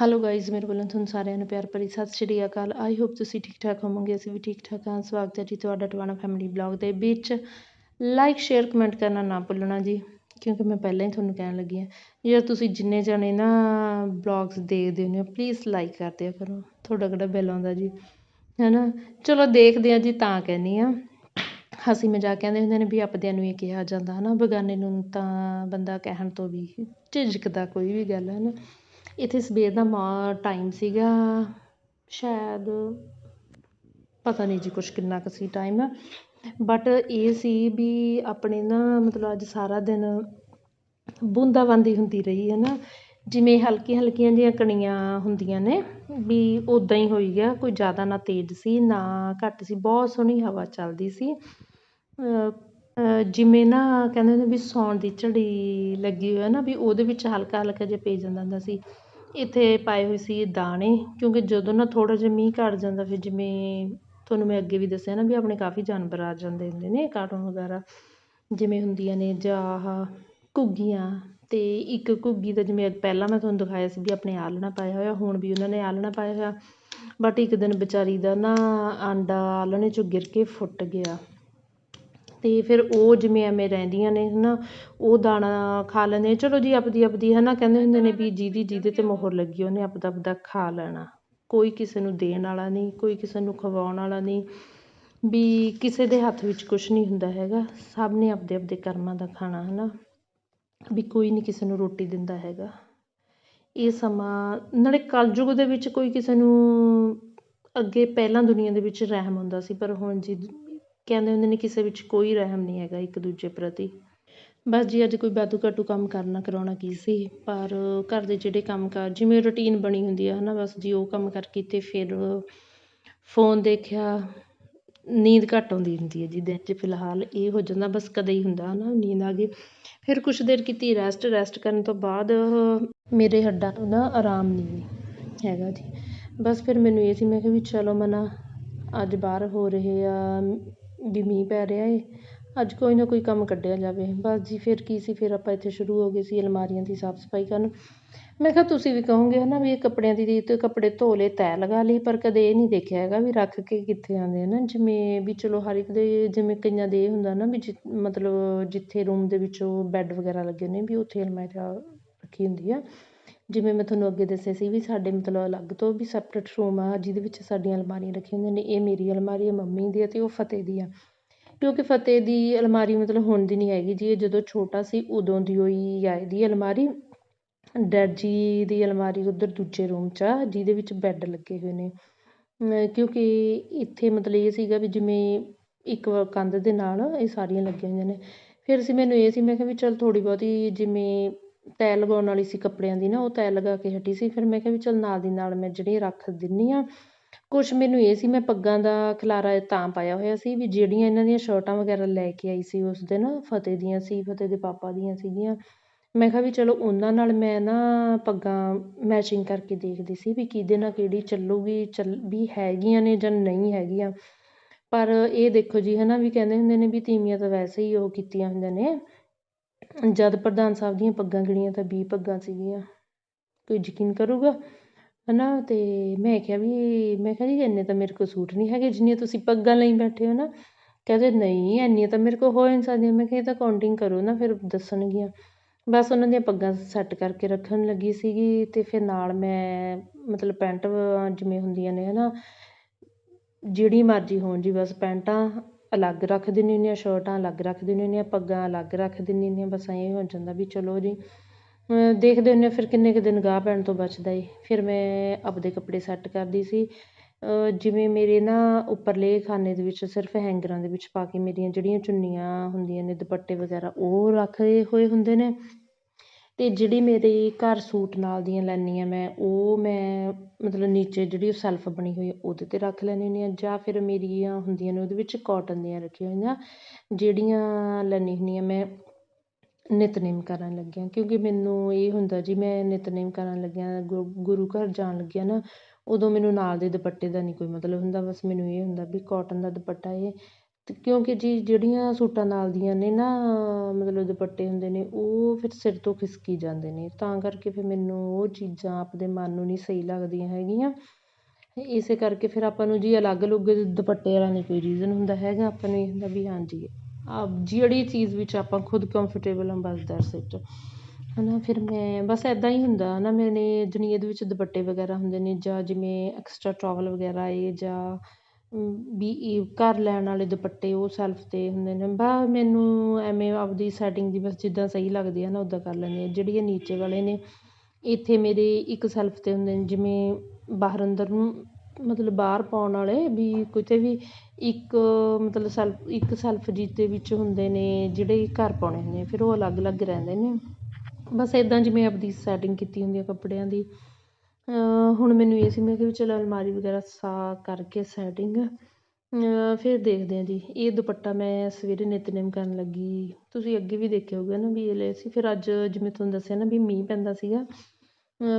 Hello guys ਮੇਰੇ ਵੱਲੋਂ ਤੁਹਾਨੂੰ ਸਾਰਿਆਂ ਨੂੰ ਪਿਆਰ ਭਰੀ ਸਤਿ ਸ਼੍ਰੀ ਅਕਾਲ ਆਈ ਹੋਪ ਤੁਸੀਂ ਠੀਕ ਠਾਕ ਹੋਵੋਗੇ ਅਸੀਂ ਵੀ ਠੀਕ ਠਾਕ ਹਾਂ ਸਵਾਗਤ ਹੈ ਜੀ ਤੁਹਾਡਾ ਟਵਾਣਾ ਫੈਮਿਲੀ ਬਲੌਗ ਦੇ ਵਿੱਚ ਲਾਈਕ ਸ਼ੇਅਰ ਕਮੈਂਟ ਕਰਨਾ ਨਾ ਭੁੱਲਣਾ ਜੀ ਕਿਉਂਕਿ ਮੈਂ ਪਹਿਲਾਂ ਹੀ ਤੁਹਾਨੂੰ ਕਹਿਣ ਲੱਗੀ ਹਾਂ ਜੇ ਤੁਸੀਂ ਜਿੰਨੇ ਜਾਣੇ ਨਾ ਬਲੌਗਸ ਦੇਖਦੇ ਹੁੰਦੇ ਹੋ ਪਲੀਜ਼ ਲਾਈਕ ਕਰ ਦਿਆ ਕਰੋ ਤੁਹਾਡਾ ਕਿਹੜਾ ਬਿੱਲ ਆਉਂਦਾ ਜੀ ਹੈ ਨਾ ਚਲੋ ਦੇਖਦੇ ਆ ਜੀ ਤਾਂ ਕਹਿੰਦੀ ਆ ਹਸੀ ਮਜ਼ਾਕ ਕਹਿੰਦੇ ਹੁੰਦੇ ਨੇ ਵੀ ਆਪਦਿਆਂ ਨੂੰ ਇਹ ਕਿਹਾ ਜਾਂਦਾ ਹੈ ਨਾ ਬਗਾਨੇ ਨੂੰ ਤਾਂ ਬੰਦਾ ਕਹਿਣ ਤੋਂ ਵੀ ਝਿਜਕਦਾ ਕੋਈ ਵੀ ਗੱਲ ਹੈ ਨਾ ਇੱਥੇ ਸਵੇਰ ਦਾ ਮਾ ਟਾਈਮ ਸੀਗਾ, ਸ਼ਾਇਦ ਪਤਾ ਨਹੀਂ ਜੀ ਕੁਛ ਕਿੰਨਾ ਕੁ ਸੀ ਟਾਈਮ ਬਟ ਇਹ ਸੀ ਵੀ ਆਪਣੇ ਨਾ, ਮਤਲਬ ਅੱਜ ਸਾਰਾ ਦਿਨ ਬੂੰਦਾਬਾਂਦੀ ਹੁੰਦੀ ਰਹੀ ਹੈ ਨਾ। ਜਿਵੇਂ ਹਲਕੀ ਹਲਕੀਆਂ ਜਿਹੀਆਂ ਕਣੀਆਂ ਹੁੰਦੀਆਂ ਨੇ, ਵੀ ਉੱਦਾਂ ਹੀ ਹੋਈ ਗਿਆ ਕੋਈ ਜ਼ਿਆਦਾ ਨਾ ਤੇਜ਼ ਸੀ, ਨਾ ਘੱਟ ਸੀ, ਬਹੁਤ ਸੋਹਣੀ ਹਵਾ ਚੱਲਦੀ ਸੀ। ਜਿਵੇਂ ਨਾ ਕਹਿੰਦੇ ਨੇ ਵੀ ਸੌਣ ਦੀ ਝੜੀ ਲੱਗੀ ਹੋਈ ਹੈ ਨਾ, ਵੀ ਉਹਦੇ ਵਿੱਚ ਹਲਕਾ ਹਲਕਾ ਜਿਹਾ ਪੈ ਜਾਂਦਾ ਹੁੰਦਾ ਸੀ। ਇੱਥੇ ਪਾਏ ਹੋਏ ਸੀ ਦਾਣੇ, ਕਿਉਂਕਿ ਜਦੋਂ ਨਾ ਥੋੜ੍ਹਾ ਜਿਹਾ ਮੀਂਹ ਘੱਟ ਜਾਂਦਾ, ਫਿਰ ਜਿਵੇਂ ਤੁਹਾਨੂੰ ਮੈਂ ਅੱਗੇ ਵੀ ਦੱਸਿਆ ਨਾ ਵੀ ਆਪਣੇ ਕਾਫੀ ਜਾਨਵਰ ਆ ਜਾਂਦੇ ਹੁੰਦੇ ਨੇ ਕਾਟੂਨ ਵਗੈਰਾ, ਜਿਵੇਂ ਹੁੰਦੀਆਂ ਨੇ ਜਾਂ ਆਹ ਘੁੱਗੀਆਂ ਅਤੇ ਇੱਕ ਘੁੱਗੀ ਦਾ ਜਿਵੇਂ ਪਹਿਲਾਂ ਮੈਂ ਤੁਹਾਨੂੰ ਦਿਖਾਇਆ ਸੀ ਵੀ ਆਪਣੇ ਆਲ੍ਹਣਾ ਪਾਇਆ ਹੋਇਆ, ਹੁਣ ਵੀ ਉਹਨਾਂ ਨੇ ਆਲ੍ਹਣਾ ਪਾਇਆ ਹੋਇਆ, ਬਟ ਇੱਕ ਦਿਨ ਵਿਚਾਰੀ ਦਾ ਨਾ ਆਂਡਾ ਆਲ੍ਹਣੇ 'ਚੋਂ ਗਿਰ ਕੇ ਫੁੱਟ ਗਿਆ। ਅਤੇ ਫਿਰ ਉਹ ਜਿਵੇਂ ਐਵੇਂ ਰਹਿੰਦੀਆਂ ਨੇ ਹੈ ਨਾ ਉਹ ਦਾਣਾ ਖਾ ਲੈਂਦੇ ਚਲੋ ਜੀ, ਆਪਦੀ ਆਪਦੀ ਹੈ ਨਾ ਕਹਿੰਦੇ ਹੁੰਦੇ ਨੇ ਵੀ ਜਿਹਦੀ ਜਿਹਦੇ 'ਤੇ ਮੋਹਰ ਲੱਗੀ, ਉਹਨੇ ਆਪਦਾ ਆਪਦਾ ਖਾ ਲੈਣਾ। ਕੋਈ ਕਿਸੇ ਨੂੰ ਦੇਣ ਵਾਲਾ ਨਹੀਂ, ਕੋਈ ਕਿਸੇ ਨੂੰ ਖਵਾਉਣ ਵਾਲਾ ਨਹੀਂ। ਵੀ ਕਿਸੇ ਦੇ ਹੱਥ ਵਿੱਚ ਕੁਛ ਨਹੀਂ ਹੁੰਦਾ ਹੈਗਾ। ਸਭ ਨੇ ਆਪਦੇ ਆਪਦੇ ਕਰਮਾਂ ਦਾ ਖਾਣਾ ਹੈ ਨਾ ਵੀ ਕੋਈ ਨਹੀਂ ਕਿਸੇ ਨੂੰ ਰੋਟੀ ਦਿੰਦਾ ਹੈਗਾ। ਇਹ ਸਮਾਂ, ਨਾਲੇ ਕਲਯੁਗ ਦੇ ਵਿੱਚ ਕੋਈ ਕਿਸੇ ਨੂੰ ਅੱਗੇ ਪਹਿਲਾਂ ਦੁਨੀਆ ਦੇ ਵਿੱਚ ਰਹਿਮ ਹੁੰਦਾ ਸੀ, ਪਰ ਹੁਣ ਜੀ ਕਹਿੰਦੇ ਹੁੰਦੇ ਨੇ ਕਿਸੇ ਵਿੱਚ ਕੋਈ ਰਹਿਮ ਨਹੀਂ ਹੈਗਾ ਇੱਕ ਦੂਜੇ ਪ੍ਰਤੀ। ਬਸ ਜੀ, ਅੱਜ ਕੋਈ ਵਾਧੂ ਘਾਟੂ ਕੰਮ ਕਰਨਾ, ਕਰਾਉਣਾ ਕੀ ਸੀ? ਪਰ ਘਰ ਦੇ ਜਿਹੜੇ ਕੰਮ ਕਾਰ ਜਿਵੇਂ ਰੂਟੀਨ ਬਣੀ ਹੁੰਦੀ ਆ ਹੈ ਨਾ ਬਸ ਜੀ, ਉਹ ਕੰਮ ਕਰਕੇ ਅਤੇ ਫਿਰ ਫੋਨ ਦੇਖਿਆ, ਨੀਂਦ ਘੱਟ ਆਉਂਦੀ ਹੁੰਦੀ ਹੈ ਜੀ ਦਿਨ 'ਚ ਫਿਲਹਾਲ, ਇਹ ਹੋ ਜਾਂਦਾ ਬਸ ਕਦੇ ਹੀ ਹੁੰਦਾ ਹੈ ਨਾ ਨੀਂਦ ਆ ਗਈ। ਫਿਰ ਕੁਛ ਦੇਰ ਕੀਤੀ ਰੈਸਟ ਰੈਸਟ ਕਰਨ ਤੋਂ ਬਾਅਦ ਮੇਰੇ ਹੱਡਾਂ ਨੂੰ ਨਾ ਆਰਾਮ ਨਹੀਂ ਹੈਗਾ ਜੀ। ਬਸ ਫਿਰ ਮੈਨੂੰ ਇਹ ਸੀ, ਮੈਂ ਕਿਹਾ ਵੀ ਚਲੋ ਮਨਾ, ਅੱਜ ਬਾਹਰ ਹੋ ਰਹੇ ਆ ਵੀ ਮੀਂਹ ਪੈ ਰਿਹਾ ਏ। ਅੱਜ ਕੋਈ ਨਾ ਕੋਈ ਕੰਮ ਕੱਢਿਆ ਜਾਵੇ। ਬਸ ਜੀ, ਫਿਰ ਕੀ ਸੀ? ਫਿਰ ਆਪਾਂ ਇੱਥੇ ਸ਼ੁਰੂ ਹੋ ਗਏ ਸੀ ਅਲਮਾਰੀਆਂ ਦੀ ਸਾਫ਼ ਸਫ਼ਾਈ ਕਰਨ। ਮੈਂ ਕਿਹਾ, ਤੁਸੀਂ ਵੀ ਕਹੋਗੇ ਹੈ ਨਾ ਵੀ ਇਹ ਕੱਪੜਿਆਂ ਦੀ ਰੀਤ, ਕੱਪੜੇ ਧੋ ਲਏ ਤੈਅ ਲਗਾ ਲਈ ਪਰ ਕਦੇ ਇਹ ਨਹੀਂ ਦੇਖਿਆ ਹੈਗਾ ਵੀ ਰੱਖ ਕੇ ਕਿੱਥੇ ਆਉਂਦੇ ਹੈ ਨਾ ਜਿਵੇਂ ਵੀ ਚਲੋ ਹਰ ਇੱਕ ਦੇ, ਜਿਵੇਂ ਕਈਆਂ ਦੇ ਇਹ ਹੁੰਦਾ ਨਾ ਵੀ ਜਿ, ਮਤਲਬ ਜਿੱਥੇ ਰੂਮ ਦੇ ਵਿੱਚ ਉਹ ਬੈੱਡ ਵਗੈਰਾ ਲੱਗੇ ਨੇ, ਵੀ ਉੱਥੇ ਅਲਮਾਰੀ ਰੱਖੀ ਹੁੰਦੀ ਆ। ਜਿਵੇਂ ਮੈਂ ਤੁਹਾਨੂੰ ਅੱਗੇ ਦੱਸਿਆ ਸੀ ਵੀ ਸਾਡੇ ਮਤਲਬ ਅਲੱਗ ਤੋਂ ਵੀ ਸੈਪਰੇਟ ਰੂਮ ਆ, ਜਿਹਦੇ ਵਿੱਚ ਸਾਡੀਆਂ ਅਲਮਾਰੀਆਂ ਰੱਖੀਆਂ ਹੁੰਦੀਆਂ ਨੇ, ਇਹ ਮੇਰੀ ਅਲਮਾਰੀ ਹੈ ਮੰਮੀ ਦੀ ਅਤੇ ਉਹ ਫਤਿਹ ਦੀ ਆ। ਕਿਉਂਕਿ ਫਤਿਹ ਦੀ ਅਲਮਾਰੀ ਮਤਲਬ ਹੁਣ ਦੀ ਨਹੀਂ ਹੈਗੀ ਜੀ, ਇਹ ਜਦੋਂ ਛੋਟਾ ਸੀ ਉਦੋਂ ਦੀ ਹੋਈ ਆ ਇਹਦੀ ਅਲਮਾਰੀ। ਡੈਡ ਜੀ ਦੀ ਅਲਮਾਰੀ ਉੱਧਰ ਦੂਜੇ ਰੂਮ 'ਚ ਆ, ਜਿਹਦੇ ਵਿੱਚ ਬੈੱਡ ਲੱਗੇ ਹੋਏ ਨੇ। ਕਿਉਂਕਿ ਇੱਥੇ ਮਤਲਬ ਇਹ ਸੀਗਾ ਵੀ ਜਿਵੇਂ ਇੱਕ ਕੰਧ ਦੇ ਨਾਲ ਇਹ ਸਾਰੀਆਂ ਲੱਗੀਆਂ ਹੋਈਆਂ ਨੇ। ਫਿਰ ਅਸੀਂ ਮੈਨੂੰ ਇਹ ਸੀ, ਮੈਂ ਕਿਹਾ ਵੀ ਚੱਲ ਥੋੜ੍ਹੀ ਬਹੁਤੀ ਜਿਵੇਂ ਤੈਅ ਲਗਾਉਣ ਵਾਲੀ ਸੀ ਕੱਪੜਿਆਂ ਦੀ ਨਾ, ਉਹ ਤੈਅ ਲਗਾ ਕੇ ਹਟੀ ਸੀ। ਫਿਰ ਮੈਂ ਕਿਹਾ ਵੀ ਚੱਲ ਨਾਲ ਦੀ ਨਾਲ ਮੈਂ ਜਿਹੜੀ ਰੱਖ ਦਿੰਦੀ ਹਾਂ ਕੁਛ ਮੈਨੂੰ ਇਹ ਸੀ, ਮੈਂ ਪੱਗਾਂ ਦਾ ਖਿਲਾਰਾ ਤਾਂ ਪਾਇਆ ਹੋਇਆ ਸੀ ਵੀ ਜਿਹੜੀਆਂ ਇਹਨਾਂ ਦੀਆਂ ਸ਼ਰਟਾਂ ਵਗੈਰਾ ਲੈ ਕੇ ਆਈ ਸੀ, ਉਸ ਦਿਨ ਫਤਿਹ ਦੀਆਂ ਸੀ, ਫਤਿਹ ਦੇ ਪਾਪਾ ਦੀਆਂ ਸੀਗੀਆਂ। ਮੈਂ ਕਿਹਾ ਵੀ ਚਲੋ ਉਹਨਾਂ ਨਾਲ ਮੈਂ ਨਾ ਪੱਗਾਂ ਮੈਚਿੰਗ ਕਰਕੇ ਦੇਖਦੀ ਸੀ ਵੀ ਕਿਹਦੇ ਨਾਲ ਕਿਹੜੀ ਚੱਲੂਗੀ, ਚੱਲ ਵੀ ਹੈਗੀਆਂ ਨੇ ਜਾਂ ਨਹੀਂ ਹੈਗੀਆਂ। ਪਰ ਇਹ ਦੇਖੋ ਜੀ ਹੈ ਨਾ ਵੀ ਕਹਿੰਦੇ ਹੁੰਦੇ ਨੇ ਵੀ ਤੀਵੀਆਂ ਤਾਂ ਵੈਸੇ ਹੀ ਉਹ ਕੀਤੀਆਂ ਹੁੰਦੀਆਂ ਨੇ। ਜਦ ਪ੍ਰਧਾਨ ਸਾਹਿਬ ਦੀਆਂ ਪੱਗਾਂ ਗਿਣੀਆਂ ਤਾਂ ਵੀਹ ਪੱਗਾਂ ਸੀਗੀਆਂ। ਕੋਈ ਯਕੀਨ ਕਰੂਗਾ? ਹੈ ਨਾ ਅਤੇ ਮੈਂ ਕਿਹਾ ਵੀ, ਮੈਂ ਕਿਹਾ ਜੀ, ਇੰਨੇ ਤਾਂ ਮੇਰੇ ਕੋਲ ਸੂਟ ਨਹੀਂ ਹੈਗੇ, ਜਿੰਨੀਆਂ ਤੁਸੀਂ ਪੱਗਾਂ ਲਈ ਬੈਠੇ ਹੋ ਨਾ। ਕਹਿੰਦੇ, ਨਹੀਂ ਇੰਨੀਆਂ ਤਾਂ ਮੇਰੇ ਕੋਲ ਹੋ ਹੀ ਨਹੀਂ ਸਕਦੀਆਂ ਮੈਂ ਕਿਹਾ, ਇਹ ਤਾਂ ਕਾਊਂਟਿੰਗ ਕਰੋ ਨਾ, ਫਿਰ ਦੱਸਣਗੀਆਂ। ਬਸ ਉਹਨਾਂ ਦੀਆਂ ਪੱਗਾਂ ਸੈੱਟ ਕਰਕੇ ਰੱਖਣ ਲੱਗੀ ਸੀਗੀ ਅਤੇ ਫਿਰ ਨਾਲ ਮੈਂ, ਮਤਲਬ ਪੈਂਟ ਜਿਵੇਂ ਹੁੰਦੀਆਂ ਨੇ ਹੈ ਨਾ ਜਿਹੜੀ ਮਰਜ਼ੀ ਹੋਣ ਜੀ, ਬਸ ਪੈਂਟਾਂ। ਅਲੱਗ ਰੱਖ ਦਿੰਦੀ ਹੁੰਦੀ ਹਾਂ ਸ਼ਰਟਾਂ ਅਲੱਗ ਰੱਖ ਦਿੰਦੀ ਹੁੰਦੀ ਹਾਂ ਪੱਗਾਂ ਅਲੱਗ ਰੱਖ ਦਿੰਦੀ ਹੁੰਦੀ ਹਾਂ ਬਸ ਐਂ ਹੋ ਜਾਂਦਾ ਵੀ ਚਲੋ ਜੀ। ਦੇਖਦੇ ਹੁੰਦੇ ਫਿਰ ਕਿੰਨੇ ਕੁ ਦਿਨ ਗਾਹ ਪੈਣ ਤੋਂ ਬਚਦਾ ਏ। ਫਿਰ ਮੈਂ ਆਪਦੇ ਕੱਪੜੇ ਸੈੱਟ ਕਰਦੀ ਸੀ। ਜਿਵੇਂ ਮੇਰੇ ਨਾ ਉੱਪਰਲੇ ਖਾਨੇ ਦੇ ਵਿੱਚ ਸਿਰਫ ਹੈਂਗਰਾਂ ਦੇ ਵਿੱਚ ਪਾ ਕੇ ਮੇਰੀਆਂ ਜਿਹੜੀਆਂ ਚੁੰਨੀਆਂ ਹੁੰਦੀਆਂ ਨੇ, ਦੁਪੱਟੇ ਵਗੈਰਾ, ਉਹ ਰੱਖੇ ਹੋਏ ਹੁੰਦੇ ਨੇ। ਅਤੇ ਜਿਹੜੀ ਮੇਰੇ ਘਰ ਸੂਟ ਨਾਲ ਦੀਆਂ ਲੈਂਦੀ ਹਾਂ ਮੈਂ, ਉਹ ਮੈਂ ਮਤਲਬ ਨੀਚੇ ਜਿਹੜੀ ਉਹ ਸੈਲਫ ਬਣੀ ਹੋਈ ਉਹਦੇ 'ਤੇ ਰੱਖ ਲੈਂਦੀ ਹੁੰਦੀ ਹਾਂ ਜਾਂ ਫਿਰ ਮੇਰੀਆਂ ਹੁੰਦੀਆਂ ਨੇ ਉਹਦੇ ਵਿੱਚ ਕੋਟਨ ਦੀਆਂ ਰੱਖੀਆਂ ਹੋਈਆਂ, ਜਿਹੜੀਆਂ ਲੈਂਦੀ ਹੁੰਦੀ ਹਾਂ ਮੈਂ ਨਿਤਨੇਮ ਕਰਨ ਲੱਗਿਆਂ। ਕਿਉਂਕਿ ਮੈਨੂੰ ਇਹ ਹੁੰਦਾ ਜੀ, ਮੈਂ ਨਿਤਨੇਮ ਕਰਨ ਲੱਗਿਆਂ, ਗੁ, ਗੁਰੂ ਘਰ ਜਾਣ ਲੱਗਿਆਂ ਨਾ, ਉਦੋਂ ਮੈਨੂੰ ਨਾਲ ਦੇ ਦੁਪੱਟੇ ਦਾ ਨਹੀਂ ਕੋਈ ਮਤਲਬ ਹੁੰਦਾ, ਬਸ ਮੈਨੂੰ ਇਹ ਹੁੰਦਾ ਵੀ ਕੋਟਨ ਦਾ ਦੁਪੱਟਾ ਇਹ ਕਿਉਂਕਿ ਜੀ ਜਿਹੜੀਆਂ ਸੂਟਾਂ ਨਾਲ ਦੀਆਂ ਨੇ ਨਾ, ਮਤਲਬ ਦੁਪੱਟੇ ਹੁੰਦੇ ਨੇ, ਉਹ ਫਿਰ ਸਿਰ ਤੋਂ ਖਿਸਕੀ ਜਾਂਦੇ ਨੇ। ਤਾਂ ਕਰਕੇ ਫਿਰ ਮੈਨੂੰ ਉਹ ਚੀਜ਼ਾਂ ਆਪਦੇ ਮਨ ਨੂੰ ਨਹੀਂ ਸਹੀ ਲੱਗਦੀਆਂ ਹੈਗੀਆਂ। ਇਸੇ ਕਰਕੇ ਫਿਰ ਆਪਾਂ ਨੂੰ ਜੀ ਅਲੱਗ ਅਲੱਗ ਦੁਪੱਟੇ ਵਾਲਾ ਨਹੀਂ ਕੋਈ ਰੀਜ਼ਨ ਹੁੰਦਾ ਹੈਗਾ, ਆਪਾਂ ਨੂੰ ਇਹ ਹੁੰਦਾ ਵੀ ਹਾਂਜੀ ਆ ਜਿਹੜੀ ਚੀਜ਼ ਵਿੱਚ ਆਪਾਂ ਖੁਦ ਕੰਫਰਟੇਬਲ ਹਾਂ, ਬਸ ਦੈਟਸ ਇਟ ਹੈ ਨਾ ਫਿਰ ਮੈਂ ਬਸ ਇੱਦਾਂ ਹੀ ਹੁੰਦਾ ਹੈ ਨਾ ਮੈਨੇ ਜਾਣੀ ਇਹਦੇ ਵਿੱਚ ਦੁਪੱਟੇ ਵਗੈਰਾ ਹੁੰਦੇ ਨੇ, ਜਾਂ ਜਿਵੇਂ ਐਕਸਟਰਾ ਟਾਵਲ ਵਗੈਰਾ ਏ ਜਾਂ ਵੀ ਇਹ ਘਰ ਲੈਣ ਵਾਲੇ ਦੁਪੱਟੇ ਉਹ ਸੈਲਫ 'ਤੇ ਹੁੰਦੇ ਨੇ। ਬਾ, ਮੈਨੂੰ ਐਵੇਂ ਆਪਦੀ ਸੈਟਿੰਗ ਦੀ ਬਸ ਜਿੱਦਾਂ ਸਹੀ ਲੱਗਦੀ ਹੈ ਨਾ ਉੱਦਾਂ ਕਰ ਲੈਂਦੀ ਹਾਂ ਜਿਹੜੀ ਇਹ ਨੀਚੇ ਵਾਲੇ ਨੇ, ਇੱਥੇ ਮੇਰੇ ਇੱਕ ਸੈਲਫ 'ਤੇ ਹੁੰਦੇ ਨੇ, ਜਿਵੇਂ ਬਾਹਰ ਅੰਦਰ ਨੂੰ ਮਤਲਬ ਬਾਹਰ ਪਾਉਣ ਵਾਲੇ ਵੀ ਕਿਤੇ ਵੀ ਇੱਕ ਮਤਲਬ ਸੈਲਫ ਇੱਕ ਸੈਲਫ ਜੀ ਵਿੱਚ ਹੁੰਦੇ ਨੇ, ਜਿਹੜੇ ਘਰ ਪਾਉਣੇ ਹੁੰਦੇ ਫਿਰ ਉਹ ਅਲੱਗ ਅਲੱਗ ਰਹਿੰਦੇ ਨੇ। ਬਸ ਇੱਦਾਂ ਜਿਵੇਂ ਆਪਦੀ ਸੈਟਿੰਗ ਕੀਤੀ ਹੁੰਦੀ ਆ ਕੱਪੜਿਆਂ ਦੀ। ਹੁਣ ਮੈਨੂੰ ਇਹ ਸੀ, ਮੈਂ ਕਿਹਾ ਵੀ ਚਲੋ ਅਲਮਾਰੀ ਵਗੈਰਾ ਸਾਫ਼ ਕਰਕੇ ਸੈਟਿੰਗ ਫਿਰ ਦੇਖਦੇ ਹਾਂ ਜੀ। ਇਹ ਦੁਪੱਟਾ ਮੈਂ ਸਵੇਰੇ ਨਿਤਨੇਮ ਕਰਨ ਲੱਗੀ। ਤੁਸੀਂ ਅੱਗੇ ਵੀ ਦੇਖਿਆ ਹੋਊਗਾ ਨਾ ਵੀ ਇਹ ਲਏ ਸੀ। ਫਿਰ ਅੱਜ ਜਿਵੇਂ ਤੁਹਾਨੂੰ ਦੱਸਿਆ ਨਾ ਵੀ ਮੀਂਹ ਪੈਂਦਾ ਸੀਗਾ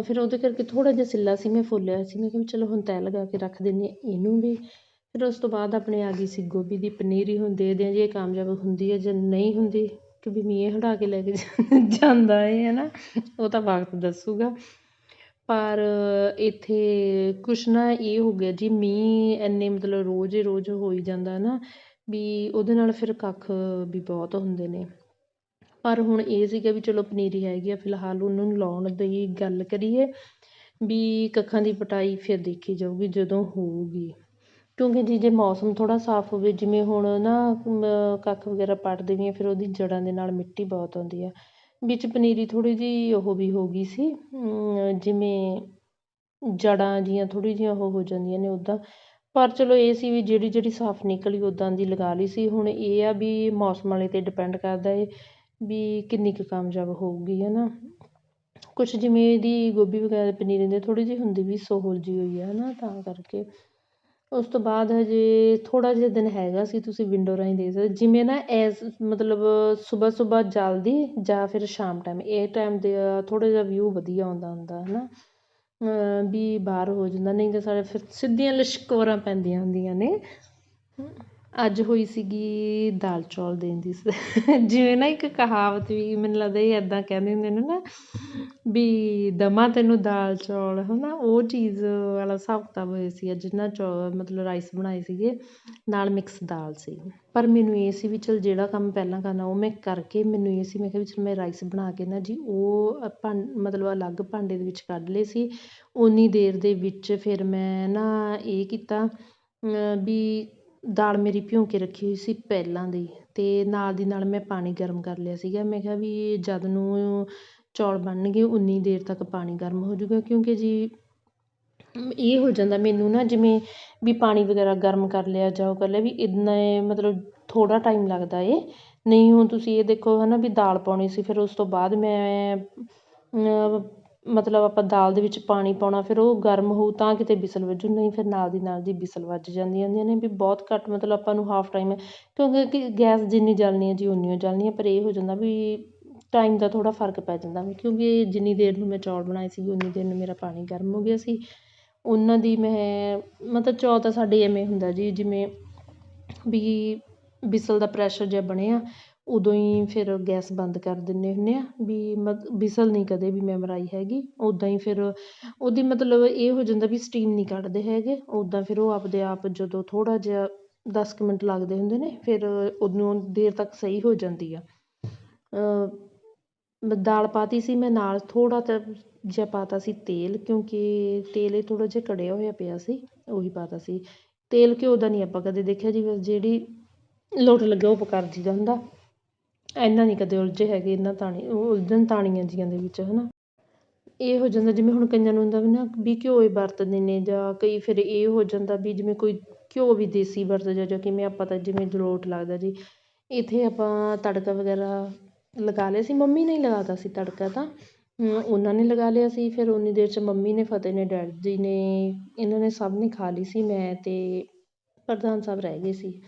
ਫਿਰ ਉਹਦੇ ਕਰਕੇ ਥੋੜ੍ਹਾ ਜਿਹਾ ਸਿੱਲਾ ਸੀ, ਮੈਂ ਫੋਲਿਆ ਸੀ। ਮੈਂ ਕਿਹਾ ਵੀ ਚਲੋ ਹੁਣ ਤੈਅ ਲਗਾ ਕੇ ਰੱਖ ਦਿੰਦੀ ਹਾਂ ਇਹਨੂੰ ਵੀ। ਫਿਰ ਉਸ ਤੋਂ ਬਾਅਦ ਆਪਣੇ ਆ ਗਈ ਸੀ ਗੋਭੀ ਦੀ ਪਨੀਰੀ। ਹੁਣ ਦੇਖਦੇ ਹਾਂ ਜੀ ਇਹ ਕਾਮਯਾਬ ਹੁੰਦੀ ਹੈ ਜਾਂ ਨਹੀਂ ਹੁੰਦੀ ਕਿ ਵੀ ਮੀਂਹ ਹਟਾ ਕੇ ਲੈ ਕੇ ਜਾਂਦਾ ਹੈ ਹੈ ਨਾ? ਉਹ ਤਾਂ ਵਕਤ ਦੱਸੂਗਾ। ਪਰ ਇੱਥੇ ਕੁਛ ਨਾ ਇਹ ਹੋ ਗਿਆ ਜੀ, ਮੀਂਹ ਇੰਨੇ ਮਤਲਬ ਰੋਜ਼ ਹੀ ਰੋਜ਼ ਹੋਈ ਜਾਂਦਾ ਨਾ ਵੀ ਉਹਦੇ ਨਾਲ ਫਿਰ ਕੱਖ ਵੀ ਬਹੁਤ ਹੁੰਦੇ ਨੇ। ਪਰ ਹੁਣ ਇਹ ਸੀਗਾ ਵੀ ਚਲੋ ਪਨੀਰੀ ਹੈਗੀ ਆ, ਫਿਲਹਾਲ ਉਹਨੂੰ ਲਾਉਣ ਦੀ ਗੱਲ ਕਰੀਏ ਵੀ ਕੱਖਾਂ ਦੀ ਪਟਾਈ ਫਿਰ ਦੇਖੀ ਜਾਊਗੀ ਜਦੋਂ ਹੋਊਗੀ। ਕਿਉਂਕਿ ਜੀ, ਜੇ ਮੌਸਮ ਥੋੜ੍ਹਾ ਸਾਫ਼ ਹੋਵੇ, ਜਿਵੇਂ ਹੁਣ ਨਾ ਕੱਖ ਵਗੈਰਾ ਪੱਟ ਦੇਵੀਆਂ ਫਿਰ ਉਹਦੀ ਜੜ੍ਹਾਂ ਦੇ ਨਾਲ ਮਿੱਟੀ ਬਹੁਤ ਆਉਂਦੀ ਆ। ਵਿੱਚ ਪਨੀਰੀ ਥੋੜ੍ਹੀ ਜਿਹੀ ਉਹ ਵੀ ਹੋ ਗਈ ਸੀ ਜਿਵੇਂ ਜੜ੍ਹਾਂ ਜਿਹੀਆਂ ਥੋੜ੍ਹੀ ਜਿਹੀਆਂ ਉਹ ਹੋ ਜਾਂਦੀਆਂ ਨੇ ਉੱਦਾਂ ਪਰ ਚਲੋ ਇਹ ਸੀ ਵੀ ਜਿਹੜੀ ਜਿਹੜੀ ਸਾਫ਼ ਨਿਕਲੀ ਉੱਦਾਂ ਦੀ ਲਗਾ ਲਈ ਸੀ। ਹੁਣ ਇਹ ਆ ਵੀ ਮੌਸਮ ਵਾਲੇ 'ਤੇ ਡਿਪੈਂਡ ਕਰਦਾ ਹੈ ਵੀ ਕਿੰਨੀ ਕੁ ਕਾਮਯਾਬ ਹੋਊਗੀ ਹੈ ਨਾ ਕੁਛ ਜਿਵੇਂ ਇਹਦੀ ਗੋਭੀ ਵਗੈਰਾ ਪਨੀਰੀ ਦੇ ਥੋੜ੍ਹੀ ਜਿਹੀ ਹੁੰਦੀ ਵੀ ਸੋਹਲ ਜਿਹੀ ਹੋਈ ਆ ਹੈ ਨਾ ਤਾਂ ਕਰਕੇ। ਉਸ ਤੋਂ ਬਾਅਦ ਹਜੇ ਥੋੜ੍ਹਾ ਜਿਹਾ ਦਿਨ ਹੈਗਾ ਸੀ, ਤੁਸੀਂ ਵਿੰਡੋ ਰਾਹੀਂ ਦੇਖ ਸਕਦੇ ਜਿਵੇਂ ਨਾ ਇਸ ਮਤਲਬ ਸੁਬਹ ਸੁਬਹ ਜਲਦੀ ਜਾਂ ਫਿਰ ਸ਼ਾਮ ਟਾਈਮ ਇਹ ਟਾਈਮ ਦੇ ਥੋੜ੍ਹਾ ਜਿਹਾ ਵਿਊ ਵਧੀਆ ਆਉਂਦਾ ਹੁੰਦਾ ਹੈ ਨਾ ਵੀ ਬਾਹਰ ਹੋ ਜਾਂਦਾ, ਨਹੀਂ ਤਾਂ ਸਾਡੇ ਫਿਰ ਸਿੱਧੀਆਂ ਲਿਸ਼ਕੋਰਾਂ ਪੈਂਦੀਆਂ ਹੁੰਦੀਆਂ ਨੇ। ਅੱਜ ਹੋਈ ਸੀਗੀ ਦਾਲ ਚੌਲ ਦੇਣ ਦੀ ਜਿਵੇਂ ਨਾ ਇੱਕ ਕਹਾਵਤ ਵੀ ਮੈਨੂੰ ਲੱਗਦਾ ਇਹ ਇੱਦਾਂ ਕਹਿੰਦੇ ਹੁੰਦੇ ਨੇ ਨਾ, ਵੀ ਦਮਾ ਤੈਨੂੰ ਦਾਲ ਚੌਲ ਹੈ ਨਾ ਉਹ ਚੀਜ਼ ਵਾਲਾ ਹਿਸਾਬ ਕਿਤਾਬ ਹੋਇਆ ਸੀ, ਅੱਜ ਨਾ ਚੌ, ਮਤਲਬ ਰਾਈਸ ਬਣਾਏ ਸੀਗੇ, ਨਾਲ ਮਿਕਸ ਦਾਲ ਸੀ। ਪਰ ਮੈਨੂੰ ਇਹ ਸੀ ਵੀ ਚਲ ਜਿਹੜਾ ਕੰਮ ਪਹਿਲਾਂ ਕਰਨਾ, ਉਹ ਮੈਂ ਕਰਕੇ ਮੈਨੂੰ ਇਹ ਸੀ, ਮੈਂ ਕਿਹਾ ਵੀ ਚਲ ਮੈਂ ਰਾਈਸ ਬਣਾ ਕੇ ਨਾ ਜੀ, ਉਹ ਭਾਂ, ਮਤਲਬ ਅਲੱਗ ਭਾਂਡੇ ਦੇ ਵਿੱਚ ਕੱਢ ਲਏ ਸੀ ਉਨੀ ਦੇਰ ਦੇ ਵਿੱਚ ਫਿਰ ਮੈਂ ਨਾ ਇਹ ਕੀਤਾ ਵੀ ਦਾਲ ਮੇਰੀ ਭਿਉਂ ਕੇ ਰੱਖੀ ਹੋਈ ਸੀ ਪਹਿਲਾਂ ਦੀ ਅਤੇ ਨਾਲ ਦੀ ਨਾਲ ਮੈਂ ਪਾਣੀ ਗਰਮ ਕਰ ਲਿਆ ਸੀਗਾ। ਮੈਂ ਕਿਹਾ ਵੀ ਜਦ ਨੂੰ ਚੌਲ ਬਣਨਗੇ ਉਨੀ ਦੇਰ ਤੱਕ ਪਾਣੀ ਗਰਮ ਹੋ ਜੂਗਾ ਕਿਉਂਕਿ ਜੀ ਇਹ ਹੋ ਜਾਂਦਾ ਮੈਨੂੰ ਨਾ ਜਿਵੇਂ ਵੀ ਪਾਣੀ ਵਗੈਰਾ ਗਰਮ ਕਰ ਲਿਆ ਜਾਂ ਉਹ ਕਰ ਲਿਆ ਵੀ ਇੰਨਾ ਮਤਲਬ ਥੋੜ੍ਹਾ ਟਾਈਮ ਲੱਗਦਾ ਏ। ਨਹੀਂ ਹੁਣ ਤੁਸੀਂ ਇਹ ਦੇਖੋ ਹੈ ਨਾ ਵੀ ਦਾਲ ਪਾਉਣੀ ਸੀ ਫਿਰ ਉਸ ਤੋਂ ਬਾਅਦ ਮੈਂ ਮਤਲਬ ਆਪਾਂ ਦਾਲ ਦੇ ਵਿੱਚ ਪਾਣੀ ਪਾਉਣਾ, ਫਿਰ ਉਹ ਗਰਮ ਹੋਊ ਤਾਂ ਕਿਤੇ ਵਿਸਲ ਵੱਜੂ, ਨਹੀਂ ਫਿਰ ਨਾਲ ਦੀ ਨਾਲ ਦੀ ਵਿਸਲ ਵੱਜ ਜਾਂਦੀਆਂ ਹੁੰਦੀਆਂ ਨੇ ਵੀ ਬਹੁਤ ਘੱਟ ਮਤਲਬ ਆਪਾਂ ਨੂੰ ਹਾਫ ਟਾਈਮ ਕਿਉਂਕਿ ਕਿ ਗੈਸ ਜਿੰਨੀ ਜਲਣੀ ਹੈ ਜੀ ਉਨੀ ਓ ਜਲਣੀ ਹੈ, ਪਰ ਇਹ ਹੋ ਜਾਂਦਾ ਵੀ ਟਾਈਮ ਦਾ ਥੋੜ੍ਹਾ ਫ਼ਰਕ ਪੈ ਜਾਂਦਾ ਕਿਉਂਕਿ ਜਿੰਨੀ ਦੇਰ ਨੂੰ ਮੈਂ ਚੌਲ ਬਣਾਏ ਸੀ ਉਨੀ ਦੇਰ ਨੂੰ ਮੇਰਾ ਪਾਣੀ ਗਰਮ ਹੋ ਗਿਆ ਸੀ। ਉਹਨਾਂ ਦੀ ਮੈਂ, ਮਤਲਬ ਚੌਲ ਤਾਂ ਸਾਡੇ ਐਵੇਂ ਹੁੰਦਾ ਜੀ, ਜਿਵੇਂ ਵੀ ਵਿਸਲ ਦਾ ਪ੍ਰੈਸ਼ਰ ਜਿਹਾ ਬਣਿਆ ਉਦੋਂ ਹੀ ਫਿਰ ਗੈਸ ਬੰਦ ਕਰ ਦਿੰਦੇ ਹੁੰਦੇ ਹਾਂ ਵੀ ਮਤ, ਵਿਸਲ ਨਹੀਂ ਕਦੇ ਵੀ ਮੈਂ ਮਰਾਈ ਹੈਗੀ। ਉੱਦਾਂ ਹੀ ਫਿਰ ਉਹਦੀ ਮਤਲਬ ਇਹ ਹੋ ਜਾਂਦਾ ਵੀ ਸਟੀਮ ਨਹੀਂ ਕੱਢਦੇ ਹੈਗੇ। ਉੱਦਾਂ ਫਿਰ ਉਹ ਆਪਦੇ ਆਪ ਜਦੋਂ ਥੋੜ੍ਹਾ ਜਿਹਾ ਦਸ ਕੁ ਮਿੰਟ ਲੱਗਦੇ ਹੁੰਦੇ ਨੇ, ਫਿਰ ਉਦੋਂ ਦੇਰ ਤੱਕ ਸਹੀ ਹੋ ਜਾਂਦੀ ਆ। ਦਾਲ ਪਾ ਤੀ ਸੀ, ਮੈਂ ਨਾਲ ਥੋੜ੍ਹਾ ਤਾਂ ਜਿਹਾ ਪਾਤਾ ਸੀ ਤੇਲ, ਕਿਉਂਕਿ ਤੇਲ ਇਹ ਥੋੜ੍ਹਾ ਜਿਹਾ ਕੜਿਆ ਹੋਇਆ ਪਿਆ ਸੀ, ਉਹੀ ਪਾਤਾ ਸੀ। ਤੇਲ ਘਿਓ ਦਾ ਨਹੀਂ ਆਪਾਂ ਕਦੇ ਦੇਖਿਆ ਜੀ, ਬਸ ਜਿਹੜੀ ਲੋਟ ਲੱਗਿਆ ਉਹ ਕਰ ਜੀਦਾ ਹੁੰਦਾ। ਇੰਨਾ ਨਹੀਂ ਕਦੇ ਉਲਝੇ ਹੈਗੇ ਇਹਨਾਂ ਤਾਣੀ ਉਲਝਣ ਤਾਣੀਆਂ ਜੀਆਂ ਦੇ ਵਿੱਚ ਹੈ ਨਾ ਇਹ ਹੋ ਜਾਂਦਾ ਜਿਵੇਂ ਹੁਣ ਕਈਆਂ ਨੂੰ ਹੁੰਦਾ ਵੀ ਨਾ ਵੀ ਘਿਓ ਹੀ ਵਰਤਦੇ ਨੇ ਜਾਂ ਕਈ ਫਿਰ ਇਹ ਹੋ ਜਾਂਦਾ ਵੀ ਜਿਵੇਂ ਕੋਈ ਘਿਓ ਵੀ ਦੇਸੀ ਵਰਤਦਾ ਜਾਂ ਕਿਵੇਂ ਆਪਾਂ ਤਾਂ ਜਿਵੇਂ ਜਲੋਟ ਲੱਗਦਾ ਜੀ। ਇੱਥੇ ਆਪਾਂ ਤੜਕਾ ਵਗੈਰਾ ਲਗਾ ਲਿਆ ਸੀ, ਮੰਮੀ ਨੇ ਹੀ ਲਗਾ ਲਗਾਤਾ ਸੀ ਤੜਕਾ ਤਾਂ। ਉਹਨਾਂ ਨੇ ਲਗਾ ਲਿਆ ਸੀ, ਫਿਰ ਉਨੀ ਦੇਰ 'ਚ ਮੰਮੀ ਨੇ, ਫਤਿਹ ਨੇ, ਡੈਡੀ ਜੀ ਨੇ, ਇਹਨਾਂ ਨੇ ਸਭ ਨੇ ਖਾ ਲਈ ਸੀ, ਮੈਂ ਅਤੇ ਪ੍ਰਧਾਨ ਸਾਹਿਬ ਰਹਿ ਗਏ ਸੀ।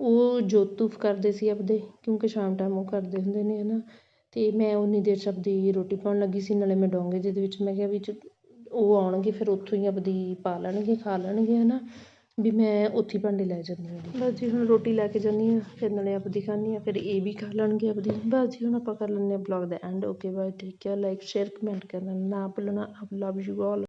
ਉਹ ਜੋਤੂਫ ਕਰਦੇ ਸੀ ਆਪਦੇ, ਕਿਉਂਕਿ ਸ਼ਾਮ ਟਾਈਮ ਉਹ ਕਰਦੇ ਹੁੰਦੇ ਨੇ ਹੈ ਨਾ ਅਤੇ ਮੈਂ ਉਨੀ ਦੇਰ 'ਚ ਆਪਦੀ ਰੋਟੀ ਪਾਉਣ ਲੱਗੀ ਸੀ, ਨਾਲੇ ਮੈਂ ਡੋਂਗੇ ਜਿਹਦੇ ਵਿੱਚ ਮੈਂ ਕਿਹਾ ਵੀ ਉਹ ਆਉਣਗੇ, ਫਿਰ ਉੱਥੋਂ ਹੀ ਆਪਦੀ ਪਾ ਲੈਣਗੇ, ਖਾ ਲੈਣਗੇ ਹੈ ਨਾ ਵੀ ਮੈਂ ਉੱਥੇ ਹੀ ਭਾਂਡੇ ਲੈ ਜਾਂਦੀ ਹਾਂ। ਬਸ ਜੀ, ਹੁਣ ਰੋਟੀ ਲੈ ਕੇ ਜਾਂਦੀ ਹਾਂ, ਫਿਰ ਨਾਲੇ ਆਪਦੀ ਖਾਂਦੀ ਹਾਂ, ਫਿਰ ਇਹ ਵੀ ਖਾ ਲੈਣਗੇ ਆਪਦੀ। ਬਸ ਜੀ, ਹੁਣ ਆਪਾਂ ਕਰ ਲੈਂਦੇ ਹਾਂ ਬਲੋਗ ਦਾ end okay bye take care like share comment ਕਰਨਾ ਨਾ ਭੁੱਲਣਾ ਆਈ ਲਵ ਯੂ ਆਲ